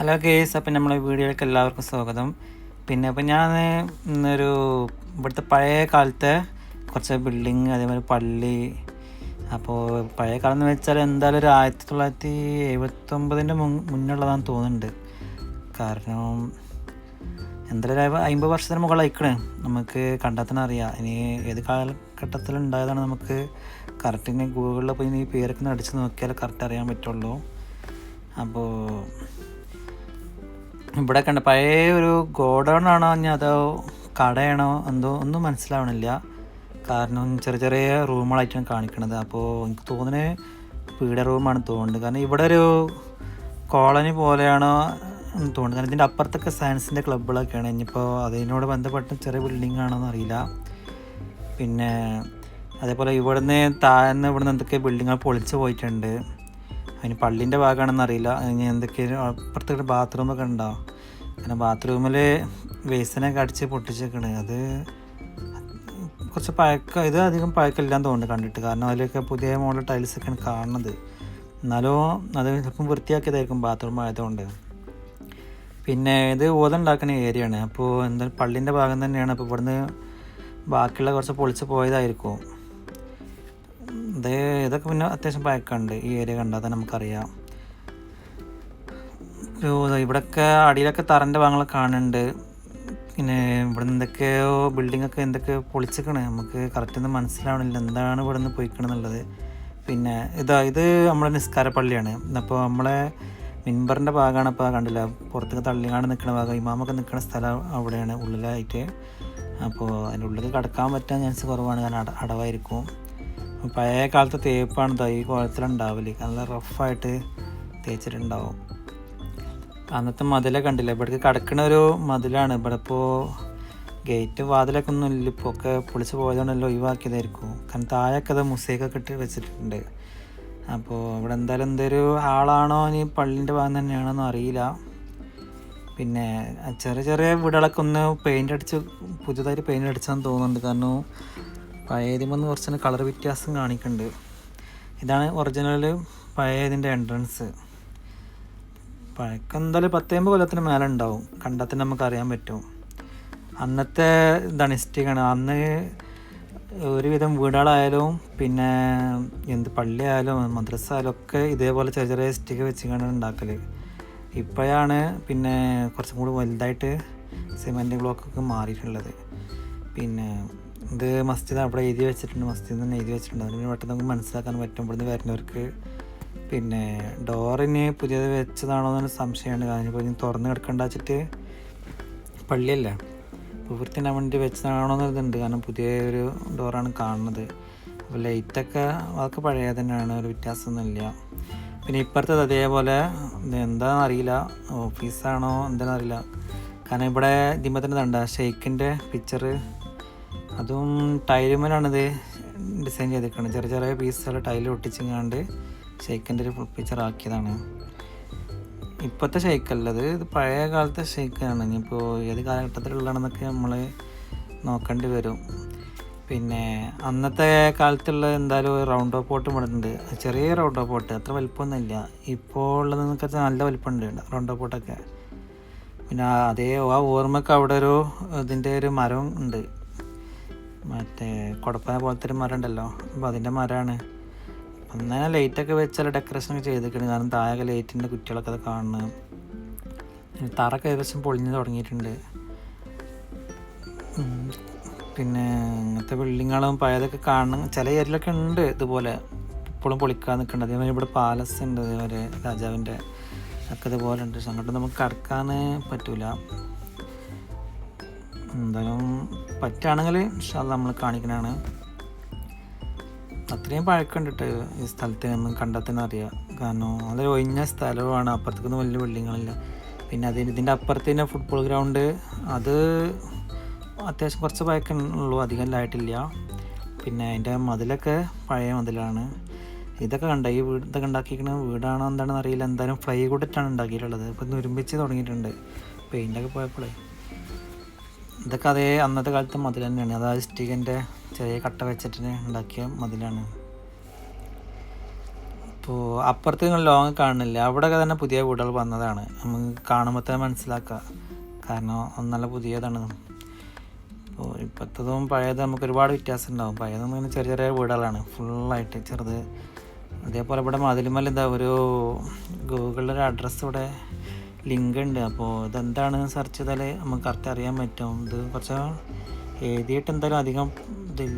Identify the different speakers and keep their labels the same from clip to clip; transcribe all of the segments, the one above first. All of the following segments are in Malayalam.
Speaker 1: ഹലോ കേസ് അപ്പം നമ്മളെ വീഡിയോയിലേക്ക് എല്ലാവർക്കും സ്വാഗതം. പിന്നെ അപ്പം ഞാൻ ഇന്നൊരു ഇവിടുത്തെ പഴയ കാലത്തെ കുറച്ച് ബിൽഡിങ് അതേപോലെ പള്ളി അപ്പോൾ പഴയ കാലം എന്ന് വെച്ചാൽ എന്തായാലും ഒരു ആയിരത്തി തൊള്ളായിരത്തി എഴുപത്തൊമ്പതിന്റെ മുന്നുള്ളതാണെന്ന് തോന്നുന്നുണ്ട്. കാരണം എന്തായാലും അമ്പത് വർഷത്തിന് മുകളിലായിക്കണേ. നമുക്ക് കണ്ടെത്തണം അറിയാം. ഇനി ഏത് കാലഘട്ടത്തിൽ ഉണ്ടായതാണ് നമുക്ക് ഇനി ഗൂഗിളിൽ പോയി ഈ പേരൊക്കെ അടിച്ച് നോക്കിയാൽ കറക്റ്റ് അറിയാൻ പറ്റുള്ളൂ. അപ്പോൾ ഇവിടെ കണ്ട പഴയ ഒരു ഗോഡൗൺ ആണോ ഇനി അതോ കടയാണോ എന്തോ ഒന്നും മനസ്സിലാവണില്ല. കാരണം ചെറിയ ചെറിയ റൂമുകളായിട്ടാണ് കാണിക്കണത്. അപ്പോൾ എനിക്ക് തോന്നുന്നത് പീഡ റൂമാണ് തോന്നുന്നത്. കാരണം ഇവിടെ ഒരു കോളനി പോലെയാണോ എന്ന് തോന്നുന്നത്. കാരണം ഇതിന്റെ അപ്പുറത്തൊക്കെ സയൻസിന്റെ ക്ലബ്ബുകളൊക്കെയാണ്. ഇനിയിപ്പോൾ അതിനോട് ബന്ധപ്പെട്ട ചെറിയ ബിൽഡിംഗ് ആണോ എന്നറിയില്ല പിന്നെ അതേപോലെ ഇവിടുന്ന് താഴ്ന്ന് ഇവിടുന്ന് എന്തൊക്കെ ബിൽഡിങ്ങുകൾ പൊളിച്ച് പോയിട്ടുണ്ട്. അതിന് പള്ളീന്റെ ഭാഗമാണെന്ന് അറിയില്ല. ഇനി എന്തൊക്കെ അപ്പുറത്തൊക്കെ ബാത്റൂമൊക്കെ ഉണ്ടോ? അങ്ങനെ ബാത്റൂമിൽ വേസ്റ്റിനൊക്കെ അടിച്ച് പൊട്ടിച്ചേക്കണ്. അത് കുറച്ച് പഴക്ക ഇത് അധികം പഴക്കമില്ലാന്ന് തോന്നുന്നു കണ്ടിട്ട്. കാരണം അതിലൊക്കെ പുതിയ മോഡൽ ടൈൽസൊക്കെയാണ് കാണുന്നത് എന്നാലും അത് ചിലപ്പം വൃത്തിയാക്കിയതായിരിക്കും ബാത്റൂം ആയതുകൊണ്ട്. പിന്നെ ഇത് ഓതുണ്ടാക്കുന്ന ഏരിയയാണ്. അപ്പോൾ എന്താ പള്ളിന്റെ ഭാഗം തന്നെയാണ്. അപ്പോൾ ഇവിടുന്ന് ബാക്കിയുള്ള കുറച്ച് പൊളിച്ച് പോയതായിരിക്കും. ഇത് ഇതൊക്കെ പിന്നെ അത്യാവശ്യം പഴക്കമുണ്ട് ഈ ഏരിയ കണ്ടാൽ തന്നെ നമുക്കറിയാം. ഇവിടെയൊക്കെ അടിയിലൊക്കെ തറന്റെ ഭാഗങ്ങൾ കാണുന്നുണ്ട്. പിന്നെ ഇവിടെ നിന്ന് എന്തൊക്കെയോ ബിൽഡിംഗ് ഒക്കെ എന്തൊക്കെ പൊളിച്ചിക്കണേ നമുക്ക് കറക്റ്റ് ഒന്നും മനസ്സിലാവണില്ല. എന്താണ് ഇവിടെ നിന്ന് പോയിക്കണെന്നുള്ളത്. പിന്നെ ഇതാ ഇത് നമ്മുടെ നിസ്കാര പള്ളിയാണ്. അപ്പോൾ നമ്മളെ മിൻബറിന്റെ ഭാഗമാണ് അപ്പോൾ കണ്ടില്ല? പുറത്തേക്ക് തള്ളിയാണ് നിൽക്കുന്ന ഭാഗം. ഇമാമൊക്കെ നിൽക്കുന്ന സ്ഥലം അവിടെയാണ് ഉള്ളിലായിട്ട്. അപ്പോൾ അതിന്റെ ഉള്ളിൽ കടക്കാൻ പറ്റാൻ ചാൻസ് കുറവാണ്. അട അടവായിരിക്കും. പഴയ കാലത്തെ തേപ്പാണ് തൈ ഈ കുളത്തിലുണ്ടാവില്ല നല്ല റഫായിട്ട് തേച്ചിട്ടുണ്ടാവും. അന്നത്തെ മതിലൊക്കെ കണ്ടില്ല? ഇവിടെ കിടക്കുന്ന ഒരു മതിലാണ്. ഇവിടെ ഇപ്പോൾ ഗേറ്റ് വാതിലൊക്കെ ഒന്നും ഇല്ല. ഇപ്പോൾ ഒക്കെ പൊളിച്ച് പോയതുകൊണ്ടല്ലോ ഒഴിവാക്കിയതായിരിക്കും. കാരണം താഴെയൊക്കെ അത് മുസേക്കൊക്കെ ഇട്ട് വെച്ചിട്ടുണ്ട്. അപ്പോൾ ഇവിടെ എന്തായാലും എന്തൊരു ആളാണോ ഇനി പള്ളിന്റെ ഭാഗം തന്നെയാണോന്നും അറിയില്ല. പിന്നെ ചെറിയ ചെറിയ വീടുകളൊക്കെ ഒന്ന് പെയിന്റ് അടിച്ച് പുതിയതായിട്ട് പെയിന്റ് അടിച്ചാന്ന് തോന്നുന്നുണ്ട്. കാരണം പഴയതിമെന്ന് കുറച്ചൊന്ന് കളർ വ്യത്യാസം കാണിക്കുന്നുണ്ട് ഇതാണ് ഒറിജിനൽ പഴയതിന്റെ എൻട്രൻസ് പഴക്കം എന്തായാലും പത്തേമ്പത് കൊല്ലത്തിന് മേലെ ഉണ്ടാവും. കണ്ടത്തിന് നമുക്ക് അറിയാൻ പറ്റും. അന്നത്തെ ഇതാണ് ഹിസ്റ്ററിയാണ് അന്ന് ഒരുവിധം വീടുകളായാലും പിന്നെ എന്ത് പള്ളിയായാലും മദ്രസ ആയാലും ഒക്കെ ഇതേപോലെ ചെറിയ ചെറിയ സ്റ്റിക്ക് വെച്ചിട്ടാണ് ഉണ്ടാക്കൽ ഇപ്പോഴാണ് പിന്നെ കുറച്ചും കൂടി വലുതായിട്ട് സിമെന്റ് ബ്ലോക്കൊക്കെ മാറിയിട്ടുള്ളത്. പിന്നെ ഇത് മസ്ജിദ് അവിടെ എഴുതി വെച്ചിട്ടുണ്ട്. മസ്ജിദ് തന്നെ എഴുതി വെച്ചിട്ടുണ്ട്. അതിന് പെട്ടെന്ന് നമുക്ക് മനസ്സിലാക്കാൻ പറ്റും ഇവിടുന്ന് വരുന്നവർക്ക്. പിന്നെ ഡോറിന് പുതിയത് വെച്ചതാണോ എന്നൊരു സംശയമാണ് കാരണം ഇനി തുറന്ന് കിടക്കണ്ട വെച്ചിട്ട് പള്ളിയല്ല. വൃത്തിന്റെ വേണ്ടി വെച്ചതാണോ എന്നൊരിതുണ്ട് കാരണം പുതിയ ഒരു ഡോറാണ് കാണുന്നത്. അപ്പോൾ ലൈറ്റൊക്കെ അതൊക്കെ പഴയ തന്നെയാണ്. ഒരു വ്യത്യാസമൊന്നുമില്ല. പിന്നെ ഇപ്പുറത്തത് അതേപോലെ എന്താണെന്ന് അറിയില്ല. ഓഫീസാണോ എന്താണെന്ന് അറിയില്ല. കാരണം ഇവിടെ തന്നെ കണ്ട ഷെയ്ക്കിന്റെ പിക്ചർ അതും ടൈലുമേലാണിത് ഡിസൈൻ ചെയ്തിരിക്കുന്നത്. ചെറിയ ചെറിയ പീസുകൾ ടൈൽ ഒട്ടിച്ചിങ്ങാണ്ട് ഷെയ്ക്കിന്റെ ഒരു പിക്ചർ ആക്കിയതാണ്. ഇപ്പോഴത്തെ ഷെയ്ക്കല്ലത് ഇത് പഴയ കാലത്തെ ഷെയ്ക്കാണ് ഇനിയിപ്പോൾ ഏത് കാലഘട്ടത്തിലുള്ളതാണെന്നൊക്കെ നമ്മൾ നോക്കേണ്ടി വരും. പിന്നെ അന്നത്തെ കാലത്തുള്ള എന്തായാലും റൗണ്ട് ഓഫ് പോട്ട് ഇവിടുണ്ട് ചെറിയ റൗണ്ട് ഓഫ് പോട്ട് അത്ര വലിപ്പമൊന്നുമില്ല. ഇപ്പോൾ ഉള്ളതെന്നൊക്കെ നല്ല വലിപ്പമുണ്ട്. റൗണ്ട് ഓഫ് പോട്ടൊക്കെ പിന്നെ അതേ ആ ഓർമ്മക്ക് അവിടെ ഒരു ഇതിന്റെ ഒരു മരം ഉണ്ട്. മറ്റേ കുടപ്പന പോലത്തെ ഒരു മരം ഉണ്ടല്ലോ. അപ്പോൾ അതിന്റെ മരമാണ്. അങ്ങനെ ലൈറ്റൊക്കെ വെച്ചാൽ ഡെക്കറേഷൻ ഒക്കെ ചെയ്തിട്ടുണ്ട് കാരണം താഴെ ലൈറ്റിന്റെ കുറ്റികളൊക്കെ അത് കാണുന്നത് തറൊക്കെ ഏകദേശം പൊളിഞ്ഞ് തുടങ്ങിയിട്ടുണ്ട്. പിന്നെ ഇങ്ങനത്തെ ബിൽഡിങ്ങുകളും പഴയതൊക്കെ കാണണം. ചില ഏരിയയിലൊക്കെ ഉണ്ട് ഇതുപോലെ. ഇപ്പോഴും പൊളിക്കാൻ നിൽക്കുന്നുണ്ട് അതേമാതിരി ഇവിടെ പാലസ് ഉണ്ട് അതേപോലെ രാജാവിന്റെ ഒക്കെ ഇതുപോലെ ഉണ്ട് അങ്ങോട്ട് നമുക്ക് കടക്കാൻ പറ്റൂല. എന്തായാലും പറ്റുകയാണെങ്കിൽ നമ്മൾ കാണിക്കണതാണ്. അത്രയും പഴക്കമുണ്ട് ഈ സ്ഥലത്തിന് നമ്മൾ കണ്ടാൽ അറിയാം. കാരണം അതൊരു ഒഴിഞ്ഞ സ്ഥലമാണ്. അപ്പുറത്തേക്കൊന്നും വലിയ ബിൽഡിങ്ങുകളില്ല പിന്നെ അതിന് ഇതിന്റെ അപ്പുറത്ത് തന്നെ ഫുട്ബോൾ ഗ്രൗണ്ട് അത് അത്യാവശ്യം കുറച്ച് പഴക്കമുള്ളൂ. അധികം ആയിട്ടില്ല പിന്നെ അതിന്റെ മതിലൊക്കെ പഴയ മതിലാണ്. ഇതൊക്കെ കണ്ട? ഈ വീട് ഇതൊക്കെ ഉണ്ടാക്കിയിരിക്കുന്ന വീടാണോ എന്താണെന്ന് അറിയില്ല. എന്തായാലും ഫ്ലൈ കൂട്ടിട്ടാണ് ഉണ്ടാക്കിയിട്ടുള്ളത്. ഇപ്പം ഒരുമിച്ച് തുടങ്ങിയിട്ടുണ്ട്. പെയിന്റൊക്കെ പോയപ്പോഴേ ഇതൊക്കെ അതേ അന്നത്തെ കാലത്ത് മതിൽ തന്നെയാണ്. അതായത് സ്റ്റീലിന്റെ ചെറിയ കട്ട വെച്ചിട്ട് ഉണ്ടാക്കിയ മതിലാണ്. അപ്പോൾ അപ്പുറത്ത് നിങ്ങൾ ലോങ് കാണുന്നില്ല. അവിടെയൊക്കെ തന്നെ പുതിയ വീടുകൾ വന്നതാണ്. നമുക്ക് കാണുമ്പോൾ തന്നെ മനസ്സിലാക്കാം. കാരണം നല്ല പുതിയതാണ്. അപ്പോൾ ഇപ്പോഴത്തതും പഴയതും നമുക്ക് ഒരുപാട് വ്യത്യാസം ഉണ്ടാവും. പഴയതെന്ന് പറഞ്ഞാൽ ചെറിയ ചെറിയ വീടുകളാണ്. ഫുള്ളായിട്ട് ചെറുത്. അതേപോലെ ഇവിടെ മതിലുമല്ല എന്താ ഒരു ഗൂഗിളിൽ ഒരു അഡ്രസ്സ് ഇവിടെ ലിങ്ക് ഉണ്ട്. അപ്പോൾ ഇതെന്താണ് സെർച്ച് ചെയ്താൽ നമുക്ക് കറക്റ്റ് അറിയാൻ പറ്റും. ഇത് കുറച്ച് എഴുതിയിട്ട് എന്തായാലും അധികം ഇതിൽ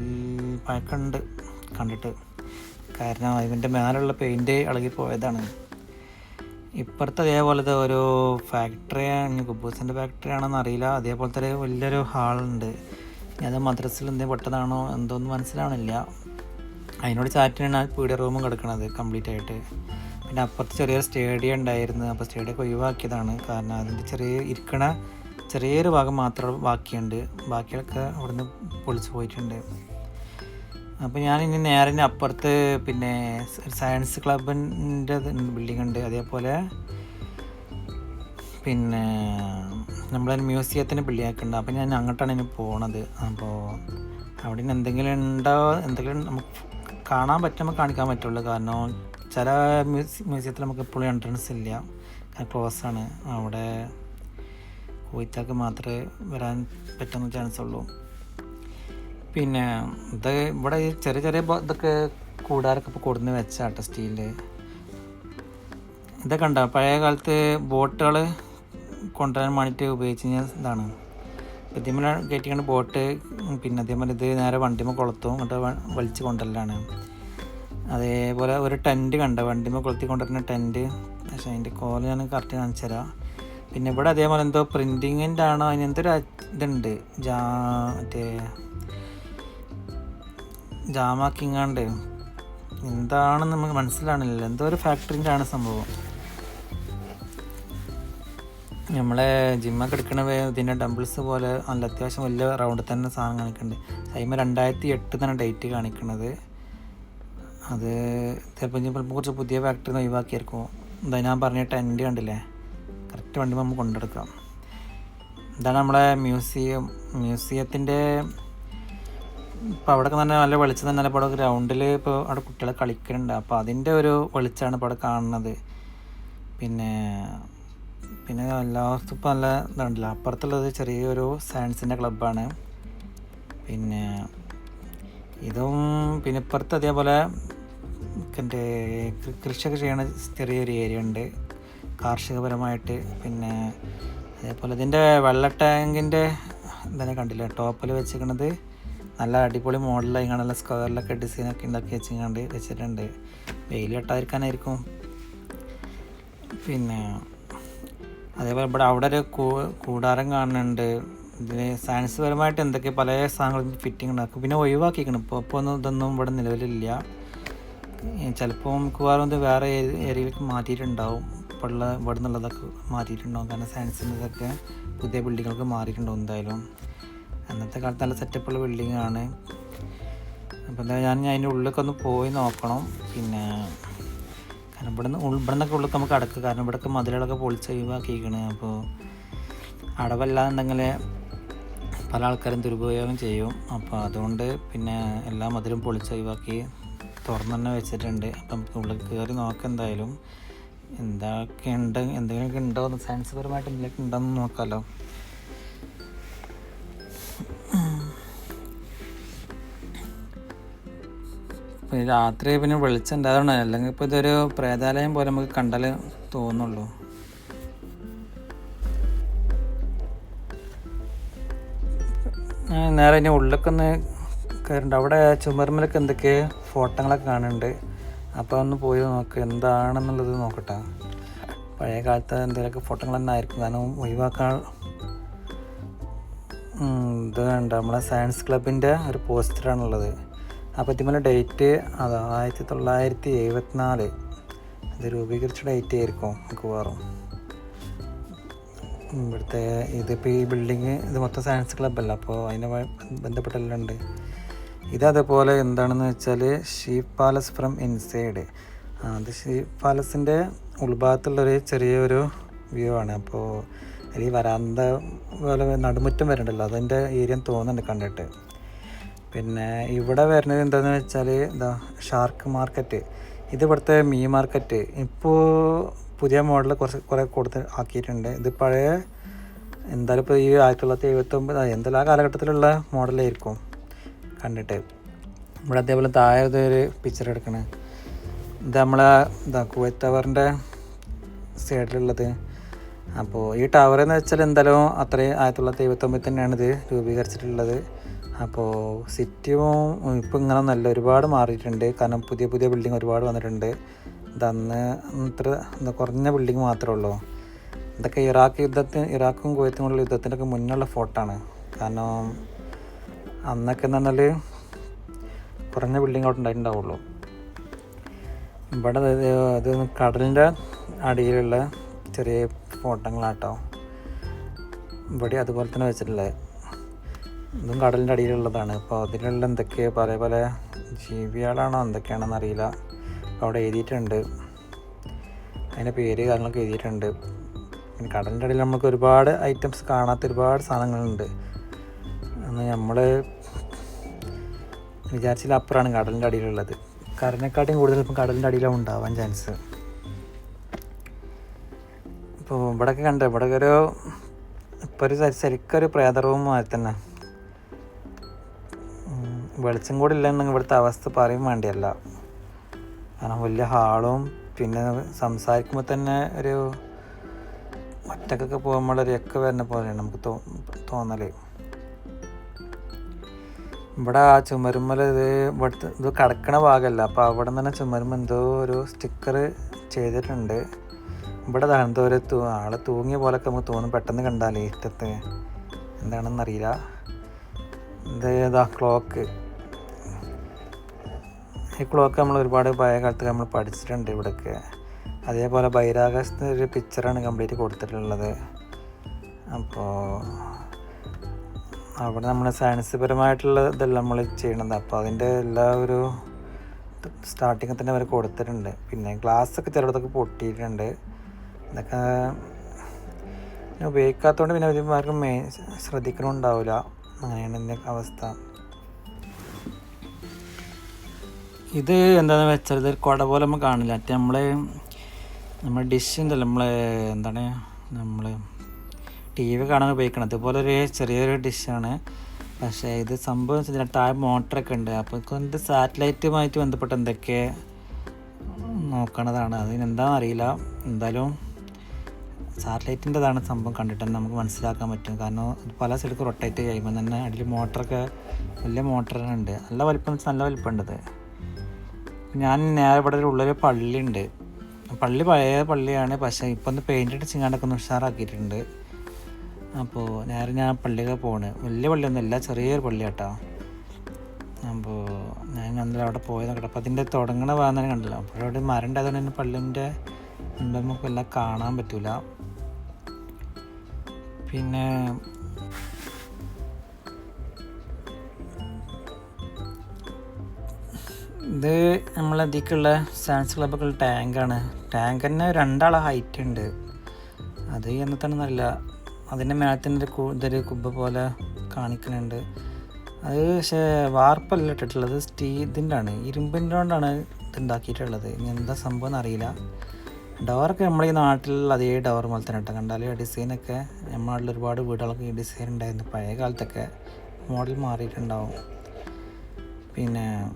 Speaker 1: പഴക്കമുണ്ട് കണ്ടിട്ട്. കാരണം ഇതിന്റെ മേലുള്ള പെയിന്റ് ഇളകി പോയതാണ് ഇപ്പുറത്ത് അതേപോലത്തെ ഒരു ഫാക്ടറിയാണ് കുബൂസിന്റെ ഫാക്ടറി ആണെന്ന് അറിയില്ല. അതേപോലത്തെ ഒരു വലിയൊരു ഹാളുണ്ട് അത് മദ്രസിൽ എന്തെങ്കിലും പെട്ടതാണോ എന്തോന്ന് മനസ്സിലാവണില്ല. അതിനോട് ചാറ്റിനാണ് ആ പീഡിയ റൂമും കിടക്കണത് കംപ്ലീറ്റ് ആയിട്ട്. പിന്നെ അപ്പുറത്ത് ചെറിയൊരു സ്റ്റേഡിയം ഉണ്ടായിരുന്നു. അപ്പോൾ സ്റ്റേഡിയം ഒക്കെ ഒഴിവാക്കിയതാണ്. കാരണം അതിന്റെ ചെറിയ ഇരിക്കണ ചെറിയൊരു ഭാഗം മാത്രം ബാക്കിയുണ്ട്. ബാക്കിയൊക്കെ അവിടുന്ന് പൊളിച്ചു പോയിട്ടുണ്ട്. അപ്പോൾ ഞാൻ ഇനി നേരെ അപ്പുറത്ത് പിന്നെ സയൻസ് ക്ലബിന്റെ ബിൽഡിംഗ് ഉണ്ട് അതേപോലെ പിന്നെ നമ്മളെ മ്യൂസിയത്തിന്റെ ബിൽഡിംഗ് ഉണ്ട്. അപ്പോൾ ഞാൻ അങ്ങോട്ടാണ് ഇനി പോണത്. അപ്പോൾ അവിടെ എന്തെങ്കിലും ഉണ്ടോ? എന്തെങ്കിലും നമുക്ക് കാണാൻ പറ്റുമ്പോൾ കാണിക്കാൻ പറ്റുള്ളൂ. കാരണം ചില മ്യൂസി മ്യൂസിയത്തിൽ നമുക്ക് എപ്പോഴും എൻട്രൻസ് ഇല്ല. ക്ലോസ് ആണ്. അവിടെ പോയിട്ടൊക്കെ മാത്രമേ വരാൻ പറ്റുന്ന ചാൻസ് ഉള്ളൂ. പിന്നെ ഇത് ഇവിടെ ചെറിയ ചെറിയ ഇതൊക്കെ കൂടാരൊക്കെ ഇപ്പോൾ കൊടുന്ന് വെച്ചാട്ടോ സ്റ്റീൽ ഇതൊക്കെ ഉണ്ടോ പഴയ കാലത്ത് ബോട്ടുകൾ കൊണ്ടുവരാൻ വേണ്ടിയിട്ട് ഉപയോഗിച്ച് കഴിഞ്ഞാൽ ഇതാണ്. ഇതിമല കയറ്റിക്കൊണ്ട് ബോട്ട് പിന്നെ അതേപോലെ ഇത് നേരെ വണ്ടിമ കൊളുത്തും എന്നിട്ട് വലിച്ച് കൊണ്ടുവരലാണ്. അതേപോലെ ഒരു ടെന്റ് കണ്ടോ? വണ്ടിമ കൊളുത്തി കൊണ്ടുവരുന്ന ടെന്റ് പക്ഷേ അതിന്റെ കോല ഞാൻ കറക്റ്റ് കാണിച്ചു തരാം പിന്നെ ഇവിടെ അതേപോലെ എന്തോ പ്രിന്റിങ്ങിന്റെ ആണോ അതിന് എന്തൊരു ഇതുണ്ട്. ജാ മറ്റേ ജാമാക്കിങ്ങാണ്ട്. എന്താണെന്ന് നമുക്ക് മനസ്സിലാണില്ല എന്തോ ഒരു ഫാക്ടറിന്റെ ആണ് സംഭവം. നമ്മളെ ജിമ്മൊക്കെ എടുക്കണ ഇതിന്റെ ഡംബിൾസ് പോലെ നല്ല അത്യാവശ്യം വലിയ റൗണ്ടിൽ തന്നെ സാധനം കാണിക്കുന്നുണ്ട് അതിമ രണ്ടായിരത്തി എട്ട് തന്നെ ഡേറ്റ് കാണിക്കണത്. അത് ചിലപ്പോൾ ചിലപ്പോൾ കുറച്ച് പുതിയ ഫാക്ടറി ഒഴിവാക്കിയായിരിക്കും എന്താ ഞാൻ പറഞ്ഞ ടെന്റ് കണ്ടില്ലേ? കറക്റ്റ് വണ്ടി നമുക്ക് കൊണ്ടെടുക്കാം ഇതാണ് നമ്മളെ മ്യൂസിയം മ്യൂസിയത്തിന്റെ ഇപ്പോൾ അവിടെ തന്നെ നല്ല വെളിച്ചം തന്നെ ഇപ്പോൾ അവിടെ ഗ്രൗണ്ടിൽ ഇപ്പോൾ അവിടെ കുട്ടികളെ കളിക്കുന്നുണ്ട് അപ്പോൾ അതിന്റെ ഒരു വെളിച്ചമാണ് ഇപ്പോൾ അവിടെ കാണുന്നത് പിന്നെ പിന്നെ എല്ലാവർക്കും ഇപ്പോൾ നല്ല ഇതുണ്ടല്ലോ അപ്പുറത്തുള്ളത് ചെറിയൊരു സയൻസിന്റെ ക്ലബ്ബാണ് പിന്നെ ഇതും പിന്നെ ഇപ്പുറത്ത് അതേപോലെ എന്റെ കൃഷിയൊക്കെ ചെയ്യണ ചെറിയൊരു ഏരിയ ഉണ്ട് കാർഷികപരമായിട്ട് പിന്നെ അതേപോലെ ഇതിന്റെ വെള്ള ടാങ്കിന്റെ ഇതന്നെ കണ്ടില്ല? ടോപ്പിൽ വെച്ചിരിക്കണത് നല്ല അടിപൊളി മോഡലായി നല്ല സ്ക്വയറിലൊക്കെ ഡിസൈനൊക്കെ ഉണ്ടാക്കി വെച്ചിങ്ങാണ്ട് വെച്ചിട്ടുണ്ട്. വെയിൽ കെട്ടാതിരിക്കാനായിരിക്കും പിന്നെ അതേപോലെ ഇവിടെ അവിടെ ഒരു കൂടാരം കാണുന്നുണ്ട്. ഇതിന് സയൻസ് പരമായിട്ട് എന്തൊക്കെ പല സാധനങ്ങളും ഫിറ്റിംഗ് ഉണ്ടാക്കും. പിന്നെ ഒഴിവാക്കിക്കണം ഇപ്പോൾ ഇപ്പോൾ ഒന്നും ഇതൊന്നും ഇവിടെ നിലവിലില്ല. ചിലപ്പോൾ മിക്കവാറും ഇത് വേറെ ഏരിയയിലേക്ക് മാറ്റിയിട്ടുണ്ടാവും. ഇപ്പോൾ ഇവിടെ നിന്നുള്ളതൊക്കെ മാറ്റിയിട്ടുണ്ടാവും കാരണം സയൻസിന്റെതൊക്കെ പുതിയ ബിൽഡിങ്ങൾക്ക് മാറിയിട്ടുണ്ടാവും എന്തായാലും? അന്നത്തെ കാലത്ത് നല്ല സെറ്റപ്പുള്ള ബിൽഡിംഗ് ആണ്. അപ്പോൾ എന്താ ഞാൻ അതിന്റെ ഉള്ളിലൊക്കെ ഒന്ന് പോയി നോക്കണം. പിന്നെ കാരണം ഇവിടെ നിന്ന് ഇവിടെ നിന്നൊക്കെ ഉള്ളിൽ നമുക്ക് അടക്കുക കാരണം ഇവിടെയൊക്കെ മതിലുകളൊക്കെ പൊളിച്ച് ഒഴിവാക്കിയിരിക്കണ്. അപ്പോൾ അടവല്ലാന്നുണ്ടെങ്കിൽ പല ആൾക്കാരും ദുരുപയോഗം ചെയ്യും. അപ്പോൾ അതുകൊണ്ട് പിന്നെ എല്ലാ മതിലും പൊളിച്ച് ഒഴിവാക്കി തുറന്നു തന്നെ വെച്ചിട്ടുണ്ട്. അപ്പം ഉള്ളിൽ കയറി നോക്കാം എന്തായാലും. എന്തൊക്കെ ഉണ്ട് എന്തെങ്കിലുമൊക്കെ ഉണ്ടോ എന്ന് സയൻസ് പരമായിട്ട് എന്തെങ്കിലുമൊക്കെ ഉണ്ടോ എന്ന് നോക്കാമല്ലോ പിന്നെ രാത്രി പിന്നെ വെളിച്ചം ഉണ്ടാകണം അല്ലെങ്കിൽ ഇപ്പോൾ ഇതൊരു പ്രേതാലയം പോലെ നമുക്ക് കണ്ടാൽ തോന്നുള്ളൂ. നേരെ ഇനി ഉള്ളിലൊക്കെ ഒന്ന് കയറുന്നുണ്ട് അവിടെ ചുമരുമലൊക്കെ എന്തൊക്കെ ഫോട്ടോകളൊക്കെ കാണുന്നുണ്ട്. അപ്പോൾ ഒന്ന് പോയി നോക്ക് എന്താണെന്നുള്ളത് നോക്കട്ടെ. പഴയ കാലത്ത് എന്തെങ്കിലുമൊക്കെ ഫോട്ടോകൾ തന്നെ ആയിരിക്കും. കാരണം ഒഴിവാക്കാൻ ഇത് കണ്ട നമ്മളെ സയൻസ് ക്ലബിന്റെ ഒരു പോസ്റ്ററാണുള്ളത് അപ്പോൾ ഇതിമേലെ ഡേറ്റ് അത് ആയിരത്തി തൊള്ളായിരത്തി എഴുപത്തിനാല് ഇത് രൂപീകരിച്ച ഡേറ്റ് ആയിരിക്കും മിക്കവാറും. ഇവിടുത്തെ ഇതിപ്പോൾ ഈ ബിൽഡിങ് ഇത് മൊത്തം സയൻസ് ക്ലബ്ബല്ല അപ്പോൾ അതിനെ ബന്ധപ്പെട്ടെല്ലാം ഉണ്ട്. ഇത് അതേപോലെ എന്താണെന്ന് വെച്ചാൽ ഷീ പാലസ് ഫ്രം ഇൻസൈഡ്. അത് ഷീപ്പ് പാലസിന്റെ ഉൾഭാഗത്തുള്ളൊരു ചെറിയൊരു വ്യൂ ആണ്. അപ്പോൾ ഈ വരാന്ത പോലെ നടുമുറ്റം വരുന്നുണ്ടല്ലോ അതിന്റെ ഏരിയ തോന്നുന്നുണ്ട് കണ്ടിട്ട്. പിന്നെ ഇവിടെ വരുന്നത് എന്താണെന്ന് വെച്ചാൽ എന്താ ഷാർക്ക് മാർക്കറ്റ്. ഇത് ഇവിടുത്തെ മീൻ മാർക്കറ്റ്. ഇപ്പോൾ പുതിയ മോഡൽ കുറച്ച് കുറേ കൊടുത്ത് ആക്കിയിട്ടുണ്ട്. ഇത് പഴയ എന്തായാലും ഇപ്പോൾ ഈ ആയിരത്തി തൊള്ളായിരത്തി എഴുപത്തൊമ്പത് എന്തെല്ലാം ആ കാലഘട്ടത്തിലുള്ള മോഡലായിരിക്കും. കണ്ടിട്ട്. ഇവിടെ അതേപോലെ താഴെ ഒരു പിക്ചർ എടുക്കണേ. ഇത് നമ്മളെ ഇതാ കുവൈറ്റ് ടവറിന്റെ സൈഡിലുള്ളത്. അപ്പോൾ ഈ ടവർ എന്ന് വെച്ചാൽ എന്തായാലും അത്രയും ആയിരത്തി തൊള്ളായിരത്തി എഴുപത്തൊമ്പതിൽ തന്നെയാണ് ഇത് രൂപീകരിച്ചിട്ടുള്ളത്. അപ്പോൾ സിറ്റിയും ഇപ്പോൾ ഇങ്ങനെ നല്ല ഒരുപാട് മാറിയിട്ടുണ്ട്. കാരണം പുതിയ പുതിയ ബിൽഡിംഗ് ഒരുപാട് വന്നിട്ടുണ്ട്. ഇതന്ന് ഇത്ര എന്താ കുറഞ്ഞ ബിൽഡിംഗ് മാത്രമേ ഉള്ളൂ. ഇതൊക്കെ ഇറാഖ് യുദ്ധത്തിന് ഇറാഖും കുവൈത്തും കൊണ്ടുള്ള യുദ്ധത്തിനൊക്കെ ഫോട്ടോ ആണ് കാരണം അന്നൊക്കെ എന്ന് പറഞ്ഞാൽ കുറഞ്ഞ ബിൽഡിംഗ് അവിടെ ഉണ്ടായിട്ടുണ്ടാവുള്ളൂ. ഇവിടെ ഇത് കടലിന്റെ അടിയിലുള്ള ചെറിയ ഫോട്ടങ്ങളാട്ടോ ഇവിടെ അതുപോലെ തന്നെ വെച്ചിട്ടുള്ളത്. ഇതും കടലിന്റെ അടിയിലുള്ളതാണ്. അപ്പോൾ അതിലുള്ള എന്തൊക്കെ പല പല ജീവികളാണോ എന്തൊക്കെയാണെന്ന് അറിയില്ല. അവിടെ എഴുതിയിട്ടുണ്ട്. അതിന്റെ പേര് കാര്യങ്ങളൊക്കെ എഴുതിയിട്ടുണ്ട്. പിന്നെ കടലിന്റെ അടിയിൽ നമുക്ക് ഒരുപാട് ഐറ്റംസ് കാണാത്ത ഒരുപാട് സാധനങ്ങളുണ്ട്. അന്ന് നമ്മൾ വിചാരിച്ചാൽ അപ്പുറമാണ് കടലിന്റെ അടിയിലുള്ളത്. കരനെക്കാട്ടിയും കൂടുതൽ ഇപ്പം കടലിന്റെ അടിയിലാണ് ഉണ്ടാവാൻ ചാൻസ് ഇപ്പോൾ ഇവിടെയൊക്കെ കണ്ട? ഇവിടെ ഒരു ഇപ്പോൾ ഒരു ശരിക്കൊരു പ്രേതറവും മാറി തന്നെ. വെളിച്ചം കൂടി ഇല്ലെന്നുണ്ടെങ്കിൽ ഇവിടുത്തെ അവസ്ഥ പറയും വേണ്ടിയല്ല. കാരണം വലിയ ഹാളും പിന്നെ സംസാരിക്കുമ്പോൾ തന്നെ ഒരു ഒറ്റക്കൊക്കെ പോകുമ്പോൾ ഒരു എക്ക വരുന്ന പോലെയാണ് നമുക്ക് തോ ഇവിടെ ആ ചുമരുമ്മൽ ഇത് ഇവിടുത്തെ ഇത് കിടക്കണ ഭാഗമല്ല. അപ്പോൾ അവിടെ നിന്ന് തന്നെ ചുമരുമ്മ എന്തോ ഒരു സ്റ്റിക്കർ ചെയ്തിട്ടുണ്ട്. ഇവിടെ ഒരു തൂ ആളെ തൂങ്ങിയ പോലൊക്കെ നമുക്ക് തോന്നും പെട്ടെന്ന് കണ്ടാലേ ഇഷ്ടത്തെ എന്താണെന്നറിയില്ല ഇതേതാ ക്ലോക്ക് ഈ ക്ലോക്ക് നമ്മൾ ഒരുപാട് പഴയ കാലത്ത് നമ്മൾ പഠിച്ചിട്ടുണ്ട് ഇവിടെയൊക്കെ അതേപോലെ ബഹിരാകാശത്ത് ഒരു പിക്ചറാണ് കംപ്ലീറ്റ് കൊടുത്തിട്ടുള്ളത്. അപ്പോൾ അവിടെ നമ്മൾ സയൻസ് പരമായിട്ടുള്ള ഇതെല്ലാം നമ്മൾ ചെയ്യണത്. അപ്പോൾ അതിന്റെ എല്ലാ ഒരു സ്റ്റാർട്ടിങ്ങിൽ തന്നെ അവർ കൊടുത്തിട്ടുണ്ട്. പിന്നെ ഗ്ലാസ് ഒക്കെ ചിലയിടത്തൊക്കെ പൊട്ടിയിട്ടുണ്ട്. ഇതൊക്കെ പിന്നെ ഉപയോഗിക്കാത്തതുകൊണ്ട് പിന്നെ ഒരു ആർക്കും മേ ശ്രദ്ധിക്കണമുണ്ടാവില്ല അങ്ങനെയാണ് എന്റെ അവസ്ഥ. ഇത് എന്താണെന്ന് വെച്ചാൽ ഇതൊരു കുട പോലെ നമ്മൾ കാണില്ല. മറ്റേ നമ്മൾ നമ്മൾ ഡിഷ് ഉണ്ടല്ലോ നമ്മൾ എന്താണ് നമ്മൾ ടി വി കാണാൻ ഉപയോഗിക്കണം അതുപോലെ ഒരു ചെറിയൊരു ഡിഷാണ് പക്ഷേ ഇത് സംഭവം വെച്ചാൽ താഴെ മോട്ടറൊക്കെ ഉണ്ട്. അപ്പോൾ ഇത് സാറ്റലൈറ്റുമായിട്ട് ബന്ധപ്പെട്ട് എന്തൊക്കെ നോക്കണതാണ്. അതിനെന്താണെന്ന് അറിയില്ല. എന്തായാലും സാറ്റലൈറ്റിന്റെതാണ് സംഭവം കണ്ടിട്ട് നമുക്ക് മനസ്സിലാക്കാൻ പറ്റും. കാരണം പല സ്ഥലത്ത് റൊട്ടേറ്റ് ചെയ്യുമ്പോൾ തന്നെ അതിൽ മോട്ടറൊക്കെ വലിയ മോട്ടറുണ്ട് നല്ല വലിപ്പം നല്ല വലിപ്പമുണ്ട് ഇത്. ഞാൻ നേരെ ഇവിടെ ഉള്ളൊരു പള്ളിയുണ്ട് പള്ളി പഴയ പള്ളിയാണ്. പക്ഷേ ഇപ്പം ഒന്ന് പെയിന്റ് അടിച്ച് ഇങ്ങാണ്ടൊക്കെ ഒന്ന് ഉഷാറാക്കിയിട്ടുണ്ട്. അപ്പോൾ നേരെ ഞാൻ പള്ളിയൊക്കെ പോണ്. വലിയ പള്ളിയൊന്നുമില്ല ചെറിയൊരു പള്ളി കേട്ടോ അപ്പോൾ ഞാൻ അന്നേരം അവിടെ പോയത് കേട്ടോ അപ്പോൾ അതിന്റെ തുടങ്ങണ ഭാഗം കണ്ടല്ലോ. അപ്പോൾ അവിടെ മരം ഉണ്ടായതുകൊണ്ട് തന്നെ പള്ളിന്റെ നമുക്ക് എല്ലാം കാണാൻ പറ്റൂല. പിന്നെ ഇത് നമ്മളതിക്കുള്ള സയൻസ് ക്ലബ്ബൊക്കെ ടാങ്കാണ് ടാങ്ക് തന്നെ രണ്ടാളെ ഹൈറ്റ് ഉണ്ട്. അത് എന്നത്താണെന്നറിയില്ല അതിന്റെ മേളത്തിന്റെ ഇതൊരു കുബ്ബ പോലെ കാണിക്കുന്നുണ്ട്. അത് പക്ഷേ വാർപ്പല്ല ഇട്ടിട്ടുള്ളത് സ്റ്റീ ഇതിന്റെ ആണ്. ഇരുമ്പിന്റെ കൊണ്ടാണ് ഇത് ഉണ്ടാക്കിയിട്ടുള്ളത്. ഇനി എന്താ സംഭവം എന്നറിയില്ല. ഡോറൊക്കെ നമ്മുടെ ഈ നാട്ടിലുള്ള അതേ ഡോർ പോലെ തന്നെ കേട്ടോ. കണ്ടാൽ ഡിസൈനൊക്കെ നമ്മുടെ നാട്ടിൽ ഒരുപാട് വീടുകളൊക്കെ ഈ ഡിസൈൻ ഉണ്ടായിരുന്നു. പഴയ കാലത്തൊക്കെ മോഡൽ മാറിയിട്ടുണ്ടാവും. പിന്നെ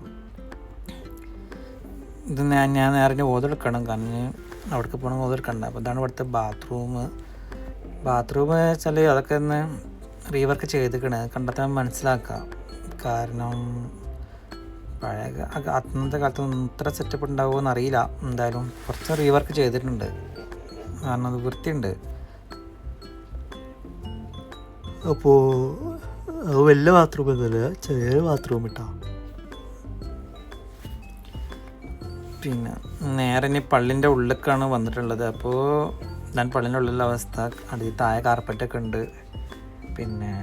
Speaker 1: ഇത് ഞാൻ ഞാൻ നേരെ ഓതെടുക്കണം. കാരണം അവിടേക്ക് പോകണം ഓതെടുക്കണ്ട. അപ്പോൾ ഇതാണ് ഇവിടുത്തെ ബാത്റൂം. ബാത്റൂം വെച്ചാൽ അതൊക്കെ ഒന്ന് റീവർക്ക് ചെയ്തിക്കണേ. കണ്ടെത്താൻ മനസ്സിലാക്കാം. കാരണം പഴയ അന്നത്തെ കാലത്ത് ഇത്ര സെറ്റപ്പ് ഉണ്ടാവുമെന്ന് അറിയില്ല എന്തായാലും കുറച്ച് റീവർക്ക് ചെയ്തിട്ടുണ്ട്. കാരണം അത് വൃത്തിയുണ്ട്. അപ്പോൾ വലിയ ബാത്റൂം എന്നല്ല ചെറിയ ബാത്റൂം ഇട്ടാ. പിന്നെ നേരെ ഇനി പള്ളിന്റെ ഉള്ളിലേക്കാണ് വന്നിട്ടുള്ളത്. അപ്പോൾ ഞാൻ പള്ളിന്റെ ഉള്ളിലുള്ള അവസ്ഥ അടി താഴെ കാർപ്പറ്റൊക്കെ ഉണ്ട്. പിന്നെ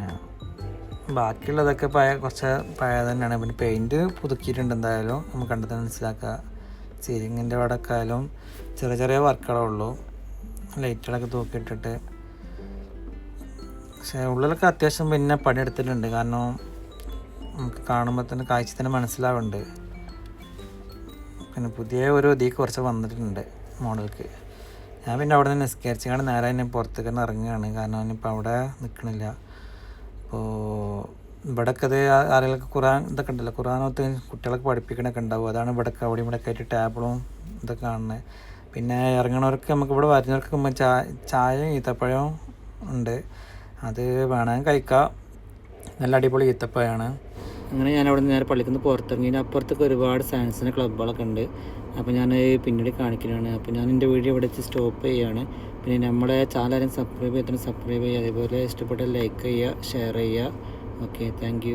Speaker 1: ബാക്കിയുള്ളതൊക്കെ പഴയ കുറച്ച് പഴയ തന്നെയാണ് പിന്നെ പെയിന്റ് പുതുക്കിയിട്ടുണ്ട് എന്തായാലും. നമുക്ക് കണ്ടെത്താൻ മനസ്സിലാക്കുക. സീലിങ്ങിന്റെ അവിടെ ആയാലും ചെറിയ ചെറിയ വർക്കുകളേ ഉള്ളൂ. ലൈറ്റുകളൊക്കെ തൂക്കിയിട്ടിട്ട്. പക്ഷേ ഉള്ളിലൊക്കെ അത്യാവശ്യം പിന്നെ പണിയെടുത്തിട്ടുണ്ട്. കാരണം നമുക്ക് കാണുമ്പോൾ തന്നെ കാഴ്ച തന്നെ മനസ്സിലാവുന്നുണ്ട്. പിന്നെ പുതിയ ഒരു ഇതിൽ കുറച്ച് വന്നിട്ടുണ്ട് മോഡൽക്ക്. ഞാൻ പിന്നെ അവിടെ നിന്ന് നിസ്കരിച്ചാണ് നേരെ തന്നെ പുറത്തേക്ക് തന്നെ ഇറങ്ങുകയാണ്. കാരണം അവനിപ്പോൾ അവിടെ നിൽക്കണില്ല അപ്പോൾ ഇവിടെയൊക്കെ അത് ആരെങ്കിലൊക്കെ ഖുറാൻ ഇതൊക്കെ ഉണ്ടല്ലോ. ഖുറാനൊത്ത് കുട്ടികളൊക്കെ പഠിപ്പിക്കണൊക്കെ ഉണ്ടാവും. അതാണ് ഇവിടെയൊക്കെ അവിടെ ഇവിടെയൊക്കെ ആയിട്ട് ടാബിളും ഇതൊക്കെ കാണുന്നത്. പിന്നെ ഇറങ്ങണവർക്ക് നമുക്ക് ഇവിടെ വരുന്നവർക്ക് ചായ ചായയും ഈത്തപ്പഴവും ഉണ്ട്. അത് വേണമെങ്കിൽ കഴിക്കാം. നല്ല അടിപൊളി ഈത്തപ്പഴമാണ് അങ്ങനെ ഞാൻ അവിടെ നിന്ന് നേരെ പള്ളിക്കുന്ന് പുറത്തിറങ്ങി. അപ്പുറത്തൊക്കെ ഒരുപാട് സയൻസിന്റെ ക്ലബ്ബുകളൊക്കെ ഉണ്ട്. അപ്പോൾ ഞാൻ പിന്നീട് കാണിക്കുന്നതാണ് അപ്പോൾ ഞാൻ എന്റെ വീഡിയോ ഇവിടെ വെച്ച് സ്റ്റോപ്പ് ചെയ്യുകയാണ് പിന്നെ നമ്മുടെ ചാനൽ ആരും സബ്സ്ക്രൈബ് ചെയ്യാത്തതിന് സബ്സ്ക്രൈബ് ചെയ്യുക. അതേപോലെ ഇഷ്ടപ്പെട്ട ലൈക്ക് ചെയ്യുക ഷെയർ ചെയ്യുക. Okay thank